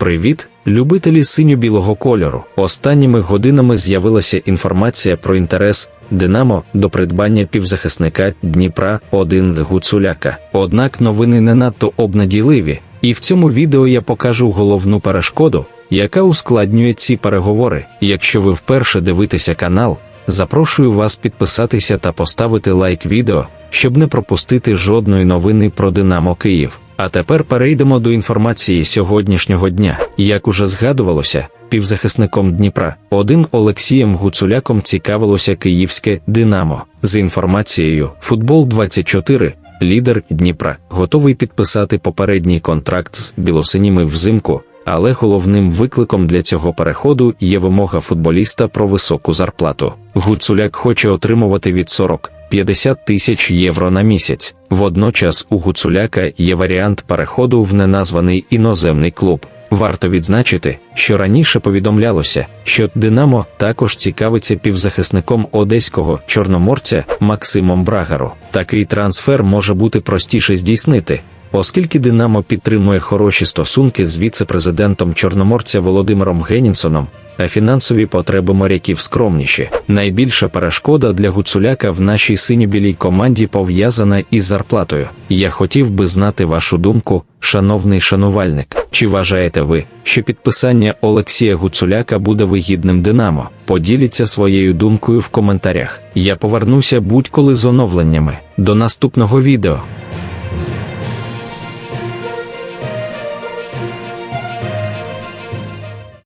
Привіт, любителі синьо-білого кольору. Останніми годинами з'явилася інформація про інтерес Динамо до придбання півзахисника Дніпра 1 Гуцуляка. Однак новини не надто обнадійливі, і в цьому відео я покажу головну перешкоду, яка ускладнює ці переговори. Якщо ви вперше дивитеся канал, запрошую вас підписатися та поставити лайк відео, щоб не пропустити жодної новини про Динамо Київ. А тепер перейдемо до інформації сьогоднішнього дня. Як уже згадувалося, півзахисником Дніпра один Олексієм Гуцуляком цікавилося київське Динамо. За інформацією, футбол 24 лідер Дніпра готовий підписати попередній контракт з білосиніми взимку. Але головним викликом для цього переходу є вимога футболіста про високу зарплату. Гуцуляк хоче отримувати від 40 50 тисяч євро на місяць. Водночас у Гуцуляка є варіант переходу в неназваний іноземний клуб. Варто відзначити, що раніше повідомлялося, що Динамо також цікавиться півзахисником одеського чорноморця Максимом Брагару. Такий трансфер може бути простіше здійснити. Оскільки Динамо підтримує хороші стосунки з віце-президентом Чорноморця Володимиром Генінсоном, а фінансові потреби моряків скромніші. Найбільша перешкода для Гуцуляка в нашій синьо-білій команді пов'язана із зарплатою. Я хотів би знати вашу думку, шановний шанувальник. Чи вважаєте ви, що підписання Олексія Гуцуляка буде вигідним Динамо? Поділіться своєю думкою в коментарях. Я повернуся будь-коли з оновленнями. До наступного відео.